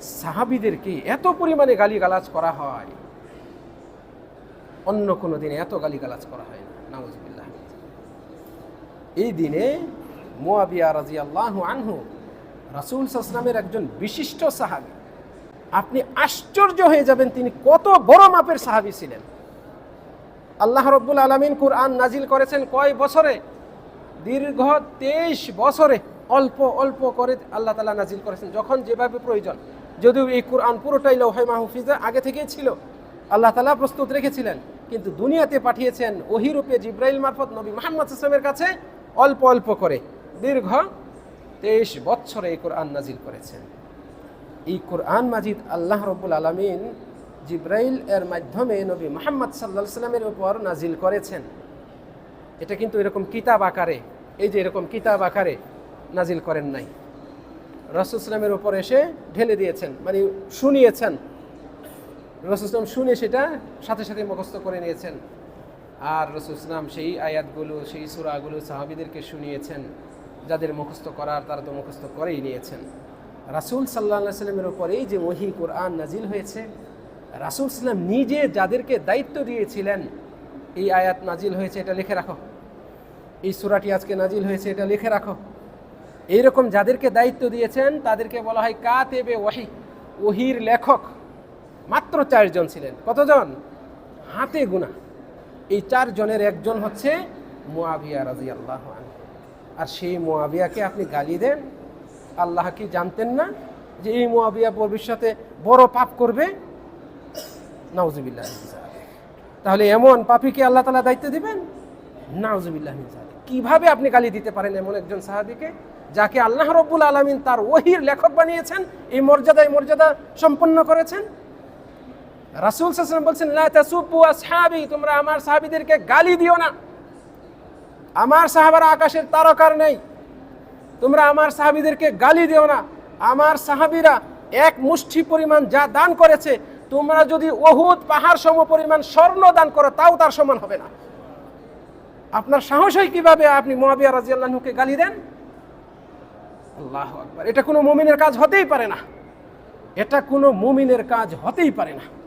সাহাবিদেরকে এত পরিমাণে গালিগালাজ করা হয়। অন্য কোনো দিনে এত গালিগালাজ করা হয় না। এই দিনে মোয়াবিয়া রাজি আল্লাহ আনহু রাসুল সাসলামের একজন বিশিষ্ট সাহাবি। আপনি আশ্চর্য হয়ে যাবেন তিনি কত বড় মাপের সাহাবি ছিলেন। আল্লাহ রব্বুল আলমিন কুরআন নাজিল করেছেন কয় বছরে? দীর্ঘ তেইশ বছরে। অল্প অল্প করে আল্লাহ তালা নাজিল করেছেন। যখন যেভাবে প্রয়োজন। যদিও এই কোরআন পুরোটাই লৌহে মাহফিজে আগে থেকেই ছিল। আল্লাহ তালা প্রস্তুত রেখেছিলেন, কিন্তু দুনিয়াতে পাঠিয়েছেন ওহিরূপে জিব্রাইল মারফত নবী মোহাম্মদ ইসলামের কাছে অল্প অল্প করে। দীর্ঘ তেইশ বছরে এই কোরআন নাজিল করেছেন। এই কোরআন মাজিদ আল্লাহ রব্বুল আলমিন জিব্রাইল এর মাধ্যমে নবী মোহাম্মদ সাল্লা সাল্লামের উপর নাজিল করেছেন। এটা কিন্তু এরকম কিতাব আকারে, এই যে এরকম কিতাব আকারে নাজিল করেন নাই। রসুলামের উপর এসে ঢেলে দিয়েছেন মানে শুনিয়েছেন। রসুলাম শুনে সেটা সাথে সাথে মুখস্থ করে নিয়েছেন। আর রসুলাম সেই আয়াতগুলো, সেই সুরাগুলো সাহাবিদেরকে শুনিয়েছেন, যাদের মুখস্থ করার তারা তো মুখস্থ করেই নিয়েছেন। রাসুল সাল্লাহ সাল্লামের উপর এই যে ওহি কোরআন নাজিল হয়েছে, রাসুল সাল্লাম নিজে যাদেরকে দায়িত্ব দিয়েছিলেন, এই আয়াত নাজিল হয়েছে এটা লিখে রাখো। এই সুরাটি আজকে নাজিল হয়েছে এটা লিখে রাখো। এইরকম যাদেরকে দায়িত্ব দিয়েছেন, তাদেরকে বলা হয় কা কাতেবে ওয়াহি, ওহির লেখক। মাত্র চারজন ছিলেন। কতজন? হাতে গুণা এই চারজনের একজন হচ্ছে মুয়াবিয়া রাজি আল্লাহ আর সেই মুয়াবিয়াকে আপনি গালি দেন, আল্লাহ কি জানতেন না যে এই মুয়াবিয়া ভবিষ্যতে বড় পাপ করবে? নাউজুবিল্লাহ তাহলে এমন পাপিকে আল্লাহ তালা দায়িত্ব দিবেন? নাউজুবিল্লাহ কীভাবে আপনি গালি দিতে পারেন এমন একজন সাহাবিকে যাকে আল্লাহ রব্বুল আলমিন তার ওহির লেখক বানিয়েছেন, এই মর্যাদায় মর্যাদা সম্পন্ন করেছেন? রাসুল সাসলাম বলছেন আসহাবি তোমরা আমার সাহাবিদেরকে গালি দিও না। আমার সাহাবারা আকাশের তারকার নেই। তোমরা আমার সাহাবিদেরকে গালি দিও না। আমার সাহাবিরা এক মুষ্টি পরিমাণ যা দান করেছে, তোমরা যদি ওহুদ পাহাড় সম পরিমাণ স্বর্ণ দান করো, তাও তার সমান হবে না। আপনার সাহস হয় কীভাবে আপনি মহাবিয়া রাজিয়াল্লাহকে গালি দেন? আল্লাহ আকবার। এটা কোনো মুমিনের কাজ হতেই পারে না। এটা কোনো মুমিনের কাজ হতেই পারে না।